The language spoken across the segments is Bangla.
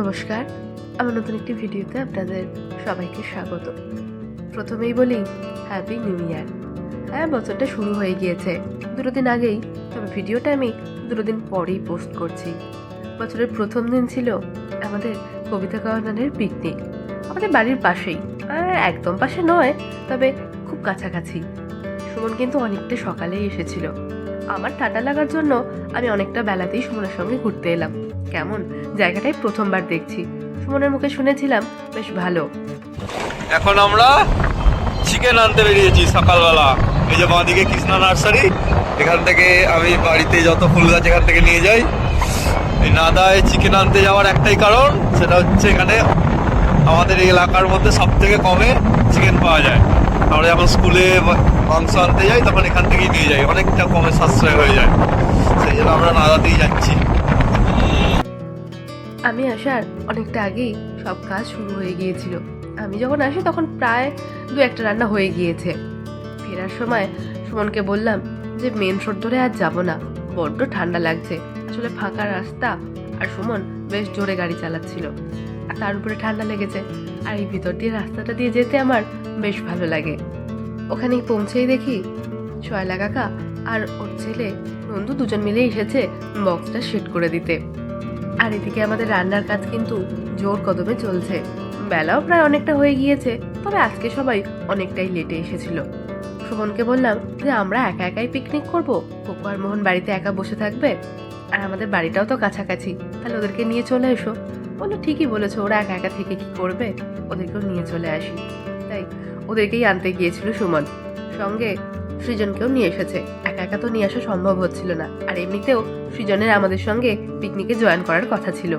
নমস্কার। আমার নতুন একটি ভিডিওতে আপনাদের সবাইকে স্বাগত। প্রথমেই বলি হ্যাপি নিউ ইয়ার হ্যাঁ বছরটা শুরু হয়ে গিয়েছে। দুটো দিন আগেই, তবে ভিডিওটা আমি দুটো দিন পরেই পোস্ট করছি। বছরের প্রথম দিন ছিল আমাদের কবিতা কর্নারের পিকনিক আমাদের বাড়ির পাশেই। একদম পাশে নয়, তবে খুব কাছাকাছি। সুমন কিন্তু অনেকটা সকালেই এসেছিল। আমার ঠান্ডা লাগার জন্য আমি অনেকটা বেলাতেই সুমনের সঙ্গে ঘুরতে এলাম। কেমন? জায়গাটাই প্রথমবার দেখছি। সুমনের মুখে শুনেছিলাম, বেশ ভালো। এখন আমরা চিকেন আনতে বেরিয়েছি সকালবেলা। এই যে বাঁদিকে কৃষ্ণা নার্সারি, এখান থেকে আমি বাড়িতে যত ফুল গাছ এখান থেকে নিয়ে যাই। এই নাদায় চিকেন আনতে যাওয়ার একটাই কারণ, সেটা হচ্ছে এখানে আমাদের এই এলাকার মধ্যে সব থেকে কমে চিকেন পাওয়া যায়। আমরা যখন স্কুলে মাংস আনতে যাই, তখন এখান থেকেই নিয়ে যাই। অনেকটা কমে সাশ্রয় হয়ে যায়। সেই জন্য আমরা নাদাতেই যাচ্ছি। আমি আসার অনেকটা আগেই সব কাজ শুরু হয়ে গিয়েছিল। আমি যখন আসি তখন প্রায় দু একটা রান্না হয়ে গিয়েছে। ফেরার সময় সুমনকে বললাম যে, মেন রোড ধরে আর যাব না। বড্ড ঠান্ডা লাগছে। আসলে ফাঁকা রাস্তা আর সুমন বেশ জোরে গাড়ি চালাচ্ছিল। আর তার উপরে ঠান্ডা লেগেছে। আর এই ভিতর দিয়ে রাস্তাটা দিয়ে যেতে আমার বেশ ভালো লাগে। ওখানেই পৌঁছেই দেখি শয়লা কাকা আর ওর ছেলে নন্দু দুজন মিলে এসেছে বক্সটা সেট করে দিতে। আর এদিকে আমাদের রান্নার কাজ কিন্তু জোর কদমে চলছে। বেলাও প্রায় অনেকটা হয়ে গিয়েছে, তবে আজকে সবাই অনেকটাই লেটে এসেছিল। সুমনকে বললাম যে, আমরা একা একাই পিকনিক করব? কোকো আর মোহন বাড়িতে একা বসে থাকবে? আর আমাদের বাড়িটাও তো কাছাকাছি, তাহলে ওদেরকে নিয়ে চলে এসো। বলল, ঠিকই বলেছ, ওরা একা একা থেকে কি করবে? ওদেরকেও নিয়ে চলে আসি। তাই ওদেরকেই আনতে গিয়েছিল সুমন। সঙ্গে সৃজনকেও নিয়ে এসেছে। একা তো নিয়ে আসা সম্ভব হচ্ছিল না। আর এমনিতেও সৃজনের আমাদের সঙ্গে পিকনিকে জয়েন করার কথা ছিল।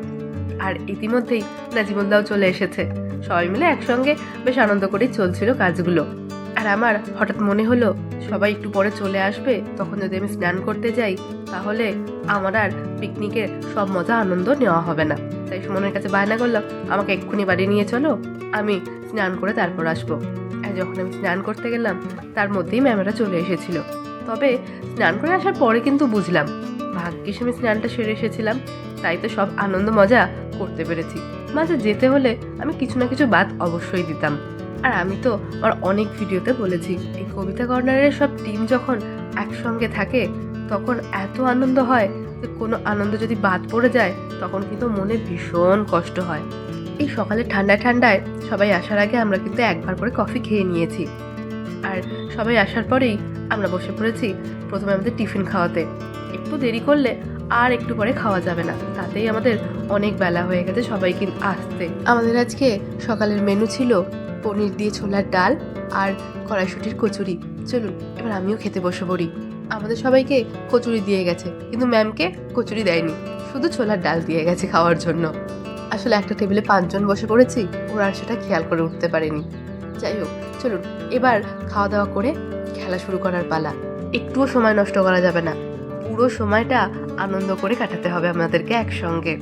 আর ইতিমধ্যেই নাজিমুল্লাও চলে এসেছে। সবাই মিলে একসঙ্গে বেশ আনন্দ করেই চলছিল কাজগুলো। আর আমার হঠাৎ মনে হলো, সবাই একটু পরে চলে আসবে, তখন যদি আমি স্নান করতে যাই, তাহলে আমার আর পিকনিকের সব মজা আনন্দ নেওয়া হবে না। তাই সুমনের কাছে বায়না করলাম, আমাকে এক্ষুনি বাড়ি নিয়ে চলো, আমি স্নান করে তারপর আসব। আর যখন আমি স্নান করতে গেলাম, তার মধ্যেই ম্যামেরা চলে এসেছিল। তবে স্নান করে আসার পরে কিন্তু বুঝলাম। ভাগ্যিস আমি স্নানটা সেরে এসেছিলাম, তাই তো সব আনন্দ মজা করতে পেরেছি। মাঝে যেতে হলে আমি কিছু না কিছু বাদ অবশ্যই দিতাম। আর আমি তো আমার অনেক ভিডিওতে বলেছি, এই কবিতা কর্নারের সব টিম যখন একসঙ্গে থাকে, তখন এত আনন্দ হয় যে কোনো আনন্দ যদি বাদ পড়ে যায়, তখন কিন্তু মনে ভীষণ কষ্ট হয়। এই সকালে ঠান্ডায় ঠান্ডায় সবাই আসার আগে আমরা কিন্তু একবার করে কফি খেয়ে নিয়েছি। আর সবাই আসার পরেই আমরা বসে পড়েছি প্রথমে আমাদের টিফিন খাওয়াতে। একটু দেরি করলে আর একটু পরে খাওয়া যাবে না। তাতেই আমাদের অনেক বেলা হয়ে গেছে সবাই কিন্তু আসতে। আমাদের আজকে সকালের মেনু ছিল পনির দিয়ে ছোলার ডাল আর কড়াইশুটির কচুরি। চলুন, এবার আমিও খেতে বসে পড়ি। আমাদের সবাইকে কচুরি দিয়ে গেছে, কিন্তু ম্যামকে কচুরি দেয়নি। শুধু ছোলার ডাল দিয়ে গেছে খাওয়ার জন্য। আসলে একটা টেবিলে পাঁচজন বসে পড়েছি, ওরা আর সেটা খেয়াল করে উঠতে পারেনি। যাই হোক, চলুন, এবার খাওয়া দাওয়া করে খেলা শুরু করার পালা। একটুও সময় নষ্ট করা যাবে না। পুরো সময়টা আনন্দ করে কাটাতে হবে আমাদেরকে একসঙ্গে।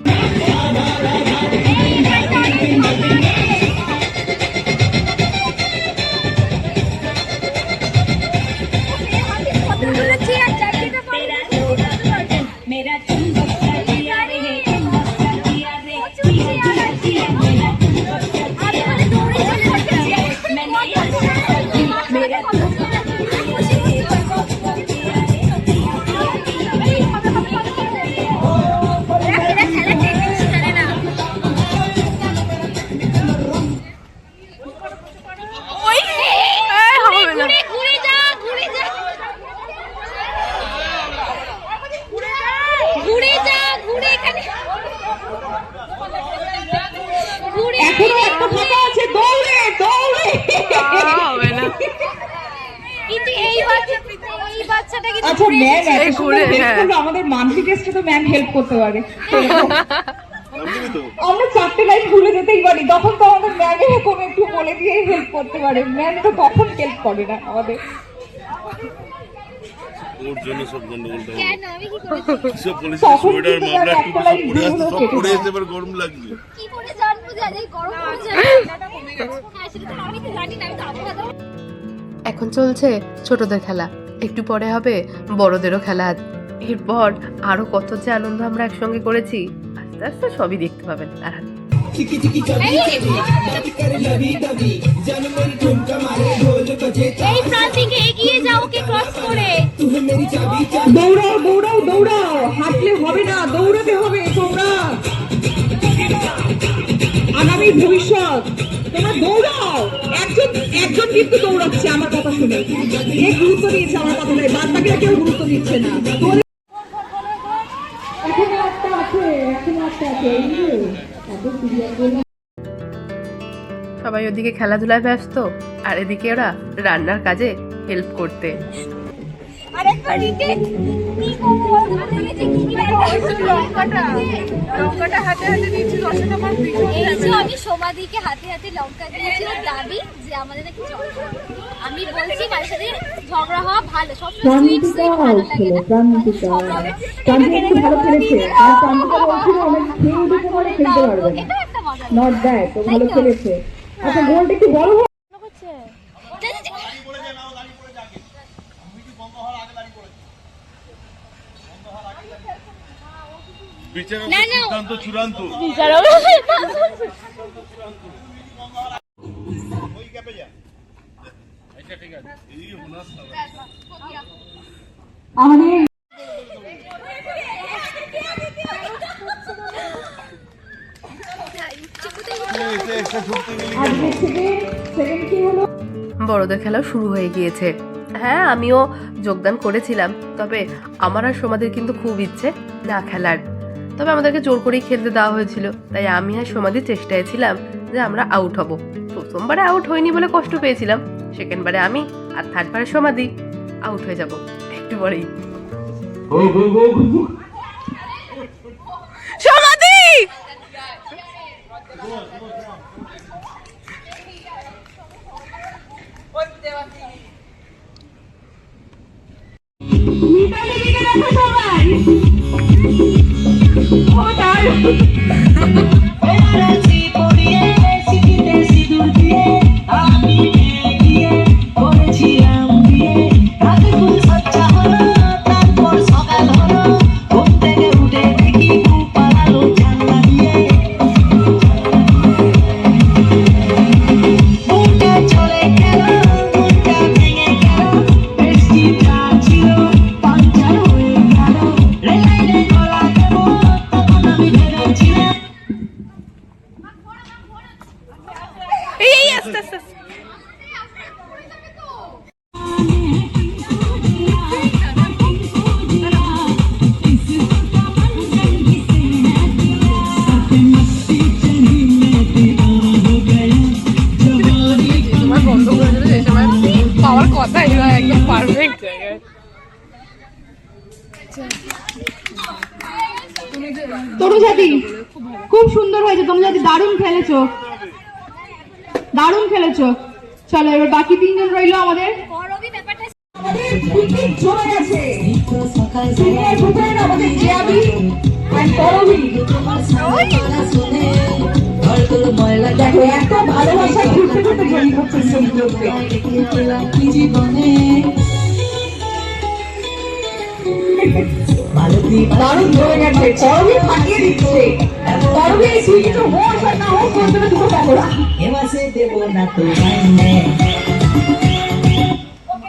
করতে পারে আমরা চারটে লাইন ভুলে যেতেই পারি। তখন তো আমাদের ম্যাম এরকম একটু বলে দিয়ে হেল্প করতে পারে। ম্যাম তো তখন হেল্প করে না আমাদের। ওর জন্য সব গন্ডগোলটা কেন? আমি কি করেছি? সব পুলিশের সোয়েটার মামলা টুপি সব পরে আসছে সব পরে যায়। এবার গরম লাগছে কি করে জানব যে আজ গরম পড়ছে হ্যাঁ সেটা তো আমি তো জানি না আমি তো আবহাওয়া এখন চলছে ছোটদের খেলা। একটু পরে হবে বড়দেরও খেলা। এরপর আরও কত যে আনন্দ আমরা একসঙ্গে করেছি আস্তে আস্তে সবই দেখতে পাবেন আর দৌড়াও দৌড়াও দৌড়াও। হাঁটলে হবে না দৌড়াতে হবে তোমরা। আগামী ভবিষ্যৎ তোমরা দৌড়াও। একজন একজন কিন্তু দৌড়াচ্ছে আমার কথা শুনে। এ গুরুত্ব দিয়েছে আমার কথা বাদ বাকিরা কেউ গুরুত্ব দিচ্ছে না। এখনও একটা আছে এখনও একটা আছে এই এত serious সবাই ওদিকে খেলাধুলায় ব্যস্ত আর এদিকে ওরা রান্নার কাজে হেল্প করতে আমি সমাধিকে হাতে হাতে লঙ্কা দিয়েছি ওর দাবি যে আমাদের নাকি আমি বলছি কার সাথে ঝগড়া হওয়া ভালো সবসময় সুইট সুইট ভালো লাগে না। ভালো খেলেছে। আর প্রান্তিকা বলছিল অনেক খেয়ে উঠেছে বলে খেলতে পারবে এটা একটা মজা নট দ্যাট ও ভালো খেলেছে। আচ্ছা গোলটা একটু বড় হোক। যা, যা, যা। বিচারের না, না। সিদ্ধান্ত চূড়ান্ত। বড়দের খেলাও শুরু হয়ে গিয়েছে। হ্যাঁ আমিও যোগদান করেছিলাম, তবে আমার আর সোমাদের কিন্তু খুব ইচ্ছে না খেলার। তবে আমাদেরকে জোর করেই খেলতে দেওয়া হয়েছিল, তাই আমি আর সমাধির চেষ্টায় ছিলাম যে আমরা আউট হব। প্রথমবারে আউট হয়নি বলে কষ্ট পেয়েছিলাম সেকেন্ডবারে আমি আর থার্ডবারে সমাধি। আউট হয়ে যাব। একটু পরেই। সমাধি! মিতালি দিকে পারফেক্ট জায়গায়। তরুজাতি খুব সুন্দর হয়েছে তোমরা যদি দারুণ খেলেছো। দারুণ খেলেছো। চলো এবার বাকি তিনজন রইল আমাদের। দারুণ জমে গেছে। করবি ফাটিয়ে দিচ্ছে। করবি সুইচটা হোক না হোক করতে হবে দুটো পকোড়া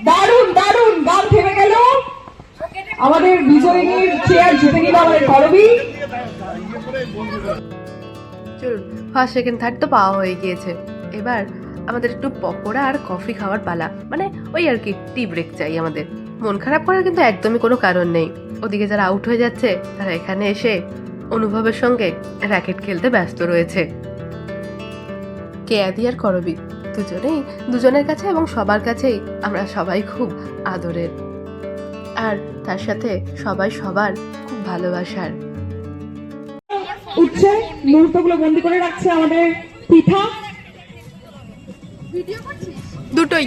দারুণ দারুণ গাল থেমে গেল। আমাদের বিজয়ীর চেয়ার জিতে নিল আমাদের করবি ফার্স্ট সেকেন্ড থার্ড তো পাওয়া হয়ে গিয়েছে। এবার আমাদের একটু পকোড়া আর কফি খাওয়ার পালা। মানে ওই আর কি টি ব্রেক চাই আমাদের। মন খারাপ করার কিন্তু একদমই কোনো কারণ নেই। ওদিকে যারা আউট হয়ে যাচ্ছে, তারা এখানে এসে অনুভবের সঙ্গে র্যাকেট খেলতে ব্যস্ত রয়েছে। কেয়াদি আর করবি? দুজনেই দুজনের কাছে এবং সবার কাছেই আমরা সবাই খুব আদরের। আর তার সাথে সবাই সবার খুব ভালোবাসার। উঠছে মুহূর্তগুলো বন্দি করে রাখছে আমাদের পিঠা। দুটোই।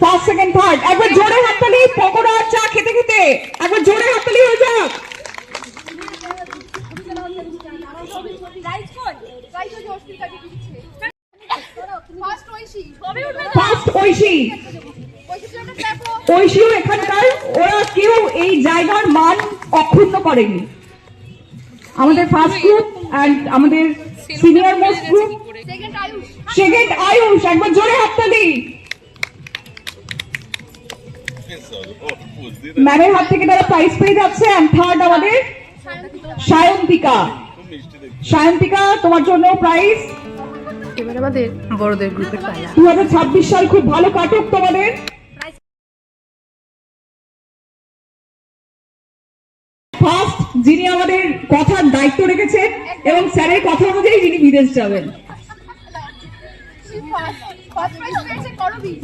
ফার্স্ট সেকেন্ড থার্ড একবার জোরে হাততালি পকোড়া আর চা খেতে খেতে। একবার জোরে হাততালি হয়ে যাক। ফার্স্ট ঐশী ঐশীও এখানকার। ওরা কেউ এই জায়গার মান অক্ষুণ্ণ করেনি। আমাদের ফার্স্ট গ্রুপ অ্যান্ড আমাদের senior most group second Ayush একবার জোরে হাতটা দিই। ম্যামের হাত থেকে তারা প্রাইজ পেয়ে যাচ্ছে অ্যান্ড থার্ড আমাদের সায়ন্তিকা। সায়ন্তিকা। তোমার জন্য প্রাইজ এবার আমাদের বড়দের গ্রুপের পালা। দু সাল খুব ভালো কাটুক তোমাদের। ফার্স্ট যিনি আমাদের কথার দায়িত্ব রেখেছেন এবং স্যারের কথা অনুযায়ী যিনি বিদেশ যাবেন।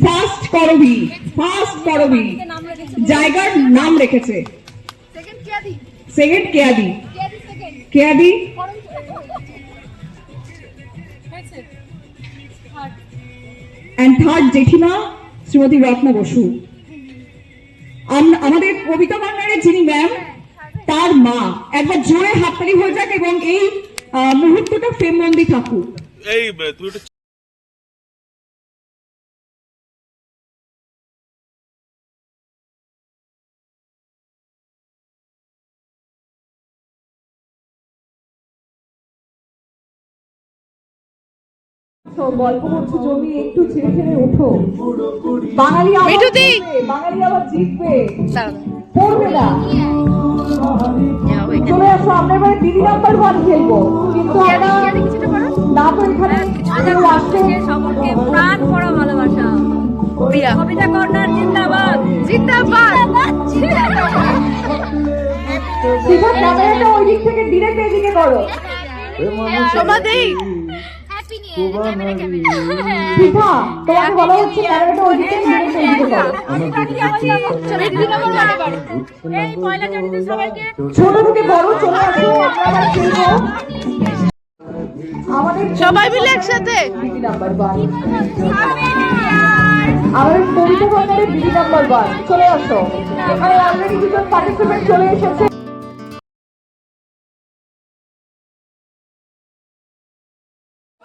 ফার্স্ট করবি। ফার্স্ট করবি। জায়গার নাম রেখেছে। সেকেন্ড কেয়াদি। কেয়াদি। অ্যান্ড থার্ড জেঠিমা, শ্রীমতী রত্না বসু। আমাদের কবিতা ভান্ডারের যিনি ম্যাম তার মা। একবার জোরে হাততালি হয়ে যাক এবং এই মুহূর্তটা প্রেমবন্দি থাকুক। এই গল্প করছে জমি একটু ছেড়ে ছেড়ে ওঠো। বাঙালি বাঙালি আবার জিতবে। পড়বে না। চলে আসো আমরা এবার দিদি নাম্বার ওয়ান খেলব। কিন্তু না তো এখানে আসবে সকলকে প্রাণ ভরা ভালোবাসা। কবিতা কর্নার জিন্দাবাদ। জিন্দাবাদ! ক্যামেরাটা ওই দিক থেকে ডিরেক্ট এদিকে করো সমাধি সবাই মিলে একসাথে? আমাদের কবিতা দিদি নাম্বার চলে আসো। এখানে পার্টিসিপেন্ট চলে এসেছে।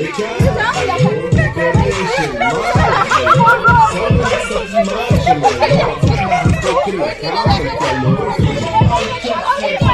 Let's go. Esas imágenes, la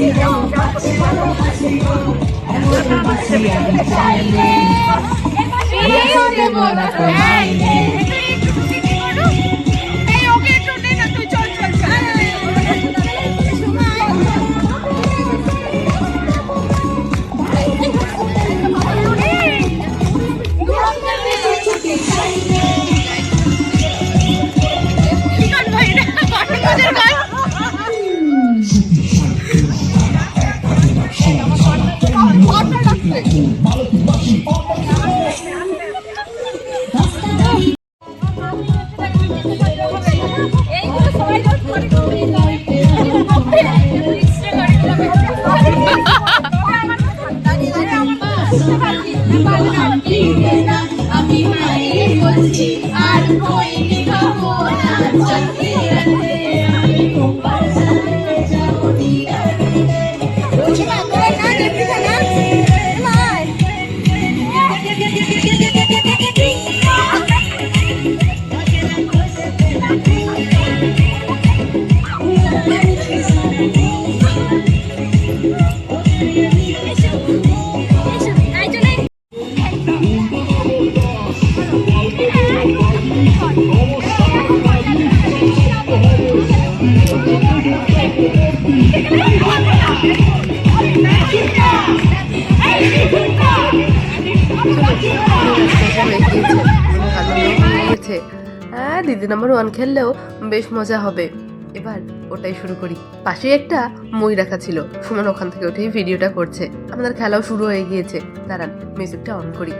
Pasigaw, kapasigaw, pasigaw Ang mga magsiya ng tayo Ayaw na mo na tayo one খেললেও বেশ মজা হবে। এবার ওটাই শুরু করি। পাশে একটা মই রাখা ছিল। সুমন ওখান থেকে ওঠেই ভিডিওটা করছে। আমাদের খেলাও শুরু হয়ে গিয়েছে। দাঁড়ান, মিউজিকটা অন করি।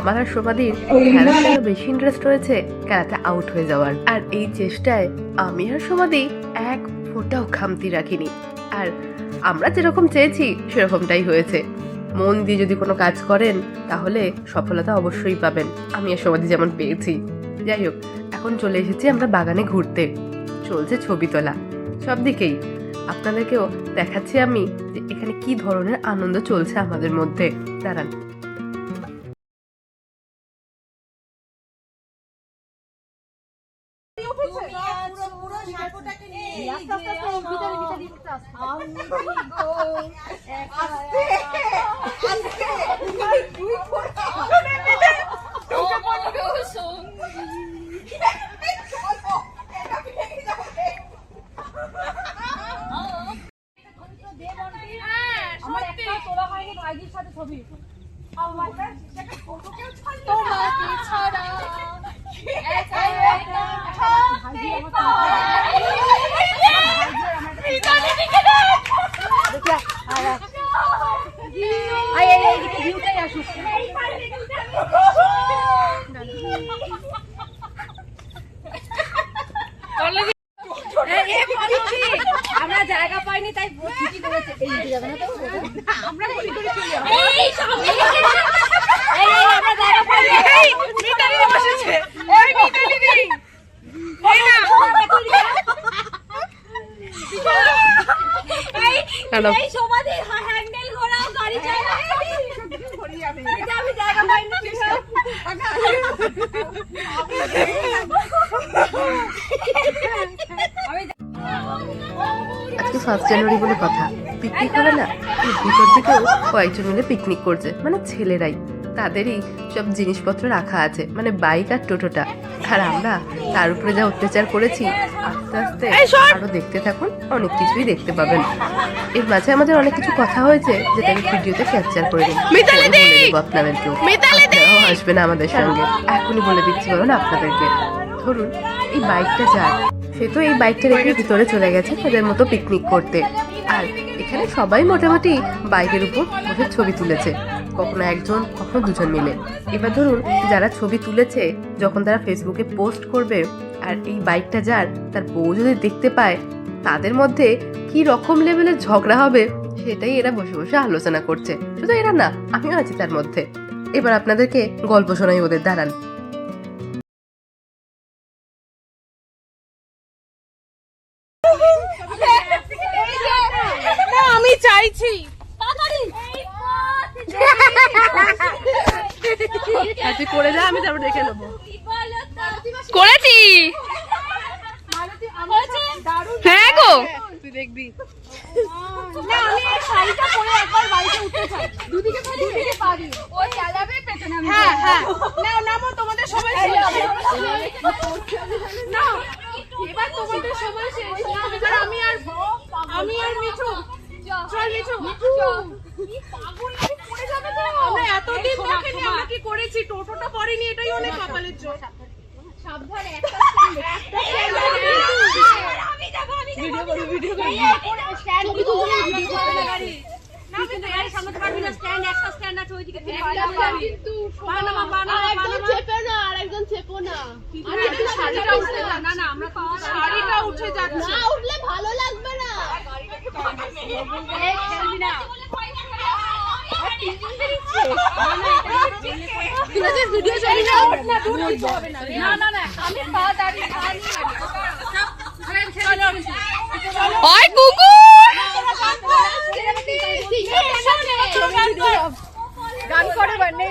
আমার আর সোমাদির আরও বেশি ইন্টারেস্ট রয়েছে খেলাতে আউট হয়ে যাওয়ার। আর এই চেষ্টায় আমি আর সোমাদি এক ফোটাও খামতি রাখিনি। আর আমরা যেরকম চেয়েছি সেরকমটাই হয়েছে। মন দিয়ে যদি কোনো কাজ করেন তাহলে সফলতা অবশ্যই পাবেন। আমি আর সমাধি যেমন পেয়েছি। যাই হোক এখন চলে এসেছি আমরা বাগানে ঘুরতে। চলছে ছবি তোলা। সব দিকেই। আপনাদেরকেও দেখাচ্ছি আমি যে এখানে কি ধরনের আনন্দ চলছে আমাদের মধ্যে। দাঁড়ান। ছবি তোমাকে ছাড়া একা একা থাকতে আমরা জায়গা পাইনি তাই আমরা আমরা জায়গা পাইনি এই মিতালি বসেছে ওই মিতালি নেই এই না এই কেন? এই সমাধি হ্যান্ডেল ঘোরাও গাড়ি চালাও এই যে আমি জায়গা পাইনি আজকে ফার্স্ট জানুয়ারি বলে কথা। পিকনিক হবে না? ভিতর কয়েকজন মিলে পিকনিক করছে। মানে ছেলেরাই। তাদেরই সব জিনিসপত্র রাখা আছে। মানে বাইক আর টোটোটা। আর আমরা তার উপরে যা অত্যাচার করেছি আস্তে আস্তে আরও দেখতে থাকুন অনেক কিছুই দেখতে পাবেন। এর মাঝে আমাদের অনেক কিছু কথা হয়েছে যেটা আমি ভিডিওতে ক্যাপচার করে বলে দেবো আপনাদেরকেও আপনারাও আসবেন আমাদের সঙ্গে। এখনই বলে দিচ্ছি বলুন আপনাদেরকে। ধরুন এই বাইকটা যায়। সে তো এই বাইকটা রেখে ভিতরে চলে গেছে তাদের মতো পিকনিক করতে। আর এখানে সবাই মোটামুটি বাইকের উপর বসে ছবি তুলেছে। কখনো একজন কখনো দুজন মিলে। এবার ধরুন যারা ছবি তুলেছে যখন তারা ফেসবুকে পোস্ট করবে আর এই বাইকটা যার তার বউ যদি দেখতে পায় তাদের মধ্যে কি রকম লেভেলের ঝগড়া হবে সেটাই এরা বসে বসে আলোচনা করছে। শুধু এরা না আমিও আছি তার মধ্যে। এবার আপনাদেরকে গল্প শোনাই ওদের দাঁড়ান। আমি চাইছি। তুই করে যা আমি তারপর দেখে নেব। করেছি। হ্যাঁ গো। তুই দেখবি। না আমি এই শাড়িটা পরে একবার বাড়িতে উঠতে চাই। দুদিকে দুদিকে পারি। ও চালাবে পেছনে আমি হ্যাঁ হ্যাঁ। নাও নামো তোমাদের সময় শেষ। না এবার তোমাদের সময় শেষ। এবার আমি আর আমি আর মিঠু। চল মিঠু। পাগল পড়ে যাবে তো। আমরা এতদিন দেখিনি আমরা কি করেছি? টোটোটা পড়েনি এটাই অনেক কপালের জোর। উঠলে ভালো লাগবে না। না। ভিডিও চলে না না না আমি পা দাঁড়িয়ে ওই কুকুর গান করে বানে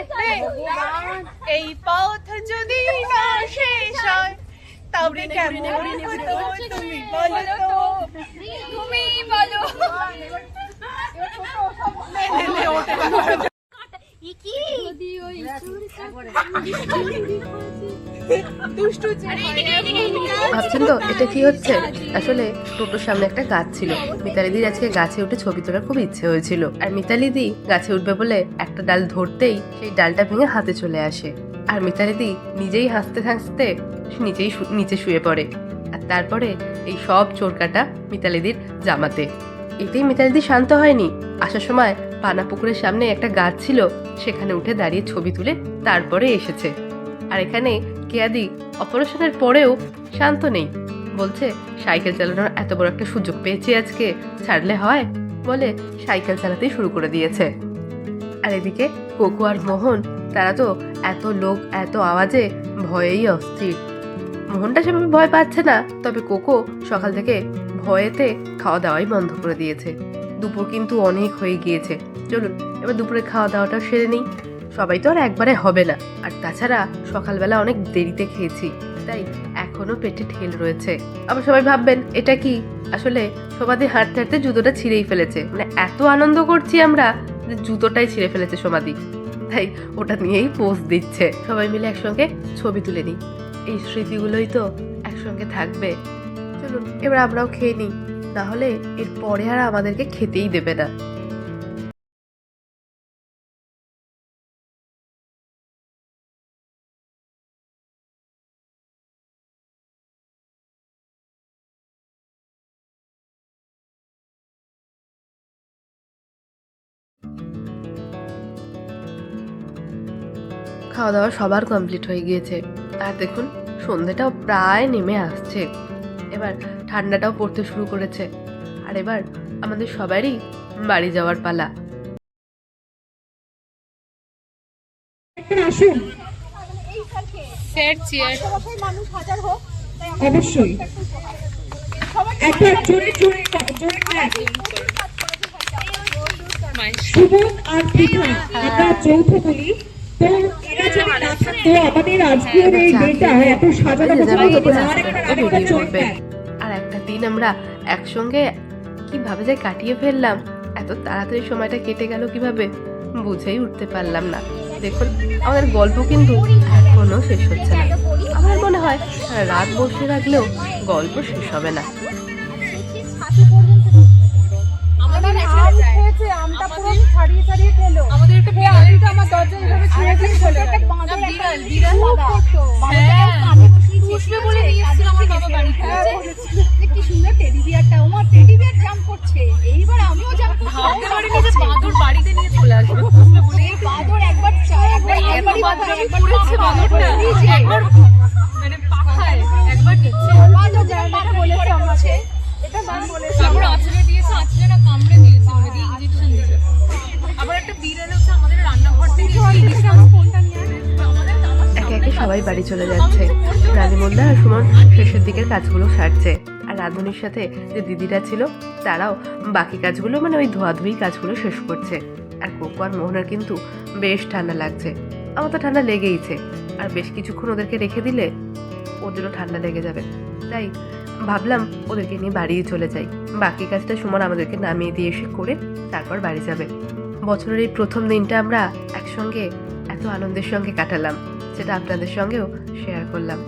এই পথ যদি না শেষ হয় তবে কেমন তুমি বলো তো? তুমি বলো। ভাবছেন তো, এটা কি হচ্ছে? আসলে টোটোর সামনে একটা গাছ ছিল। মিতালিদির আজকে গাছে উঠে ছবি তোলার খুব ইচ্ছে হয়েছিল। আর মিতালিদি গাছে উঠবে বলে একটা ডাল ধরতেই সেই ডালটা ভেঙে হাতে চলে আসে। আর মিতালিদি নিজেই হাসতে হাসতে নিজেই নিচে শুয়ে পড়ে। আর তারপরে এই সব চোরকাটা মিতালিদির জামাতে। এতেই মিতালিদি শান্ত হয়নি। আসার সময় পানা পুকুরের সামনে একটা গাছ ছিল, সেখানে উঠে দাঁড়িয়ে ছবি তুলে তারপরে এসেছে। আর এখানে কেয়াদি অপারেশনের পরেও শান্ত নেই। বলছে, সাইকেল চালানোর এত বড় একটা সুযোগ পেয়েছি আজকে, ছাড়লে হয়? বলে সাইকেল চালাতেই শুরু করে দিয়েছে। আর এদিকে কোকো আর মোহন, তারা তো এত লোক, এত আওয়াজে ভয়েই অস্থির। মোহনটা সেভাবে ভয় পাচ্ছে না, তবে কোকো সকাল থেকে ভয়েতে খাওয়া দাওয়াই বন্ধ করে দিয়েছে। দুপুর কিন্তু অনেক হয়ে গিয়েছে। চলুন, এবার দুপুরে খাওয়া দাওয়াটা সেরে নিই। সবাই তো আর একবারে হবে না। আর তাছাড়া সকালবেলা অনেক দেরিতে খেয়েছি, তাই এখনও পেটে ঠেল রয়েছে। আবার সবাই ভাববেন, এটা কি? আসলে সমাধি হাঁটতে হাঁটতে জুতোটা ছিঁড়েই ফেলেছে। মানে এত আনন্দ করছি আমরা যে জুতোটাই ছিঁড়ে ফেলেছে সমাধি তাই ওটা নিয়েই পোস্ট দিচ্ছে। সবাই মিলে একসঙ্গে ছবি তুলে নিই। এই স্মৃতিগুলোই তো একসঙ্গে থাকবে। চলুন, এবার আমরাও খেয়ে নিই। তাহলে এর পরে আর আমাদেরকে খেতেই দেবে না। খাওয়া দাওয়া সবার কমপ্লিট হয়ে গিয়েছে। আর দেখুন, সন্ধ্যেটাও প্রায় নেমে আসছে। এবার ঠান্ডাটাও পড়তে শুরু করেছে। আর এবার আমাদের সবারই বাড়ি যাওয়ার পালা। আসুন। আশেপাশের মানুষ হাজার হোক তাই আমরা অবশ্যই। সবার একটা জোরে জোরে জোরে clap। সুমন আর পৃথা আমরা যৌথ বলি। তো এরা যদি না থাকতো আমাদের আজকের এই ডেটা এত সাজানো গোছানো হতো না আরেকটা আরেকটা জোরে আর একটা দিন আমরা একসঙ্গে কীভাবে যে কাটিয়ে ফেললাম এত তাড়াতাড়ি সময়টা কেটে গেল কীভাবে বুঝেই উঠতে পারলাম না। দেখুন আমাদের গল্প কিন্তু এখনও শেষ হচ্ছে না। আমার মনে হয় রাত বসে রাখলেও গল্প শেষ হবে না। এইবার আমিও জাম্প বাদর বাড়িতে নিয়ে চলে আসবে বাদর একবার চায় একবার একবার একবার পড়েছে বাদরটা। একবার মানে পাখায় একবার নিচে। বাদর জায়গাটা বলেছে আমাকে। এটা ম্যাম বলেছে তারপর আঁচড়ে সবাই বাড়ি চলে যাচ্ছে। রানীমোল্লা আর সুমন শেষের দিকের কাজগুলো সারছে। আর রাধুনির সাথে যে দিদিরা ছিল, তারাও বাকি কাজগুলো মানে ওই ধোয়াধুয়ি কাজগুলো শেষ করছে। আর কোকো আর মোহনার কিন্তু বেশ ঠান্ডা লাগছে। আমার তো ঠান্ডা লেগেইছে। আর বেশ কিছুক্ষণ ওদেরকে রেখে দিলে ওদেরও ঠান্ডা লেগে যাবে। তাই ভাবলাম ওদেরকে নিয়ে বাড়িয়ে চলে যাই। বাকি কাজটা সুমন আমাদেরকে নামিয়ে দিয়ে এসে করে তারপর বাড়ি যাবে। বছরের এই প্রথম দিনটা আমরা একসঙ্গে এত আনন্দের সঙ্গে কাটালাম। সেটা আপনাদের সঙ্গেও শেয়ার করলাম।